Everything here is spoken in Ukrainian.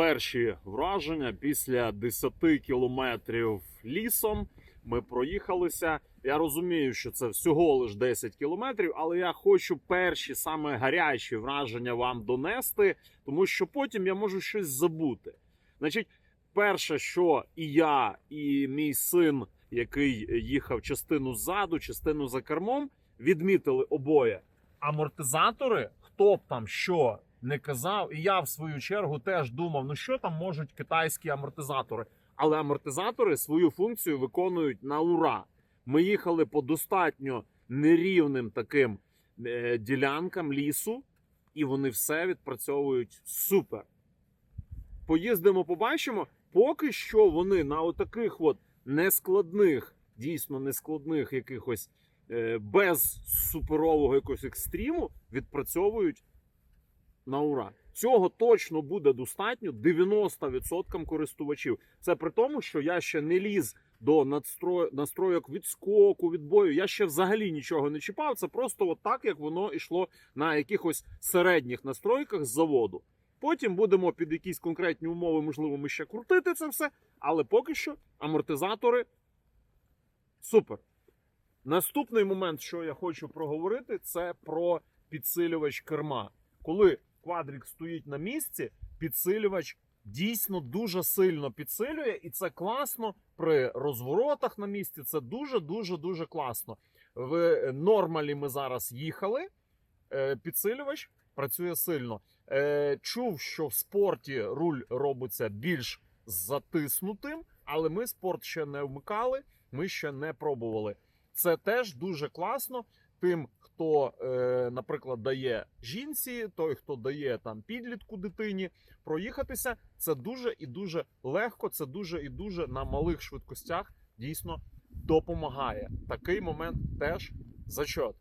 перші враження після 10 кілометрів лісом. Ми проїхалися. Я розумію, що це всього лиш 10 кілометрів, але я хочу перші саме гарячі враження вам донести, тому що потім я можу щось забути. Значить, перше, що і я, і мій син, який їхав частину ззаду, частину за кермом, відмітили обоє. Амортизатори, хто б там що не казав, і я в свою чергу теж думав, ну що там можуть китайські амортизатори. Але амортизатори свою функцію виконують на ура. Ми їхали по достатньо нерівним таким е, ділянкам лісу, і вони все відпрацьовують супер. Поїздимо, побачимо. Поки що вони на отаких от нескладних, дійсно нескладних якихось е, без суперового якогось екстриму відпрацьовують на ура. Цього точно буде достатньо 90% користувачів. Це при тому, що я ще не ліз до надстро... настройок відскоку, відбою. Я ще взагалі нічого не чіпав. Це просто от так, як воно йшло на якихось середніх настройках з заводу. Потім будемо під якісь конкретні умови, можливо, ми ще крутити це все. Але поки що амортизатори супер. Наступний момент, що я хочу проговорити, це про підсилювач керма. Коли квадрик стоїть на місці, підсилювач дійсно дуже сильно підсилює, і це класно при розворотах на місці. Це дуже дуже дуже класно. В нормалі ми зараз їхали. е, Підсилювач працює сильно. Е, Чув, що в спорті руль робиться більш затиснутим, але ми спорт ще не вмикали, ми ще не пробували. Це теж дуже класно тим, хто, е, наприклад, дає жінці, той, хто дає там підлітку дитині, проїхатися. Це дуже і дуже легко. Це дуже і дуже на малих швидкостях дійсно допомагає. Такий момент теж зачот.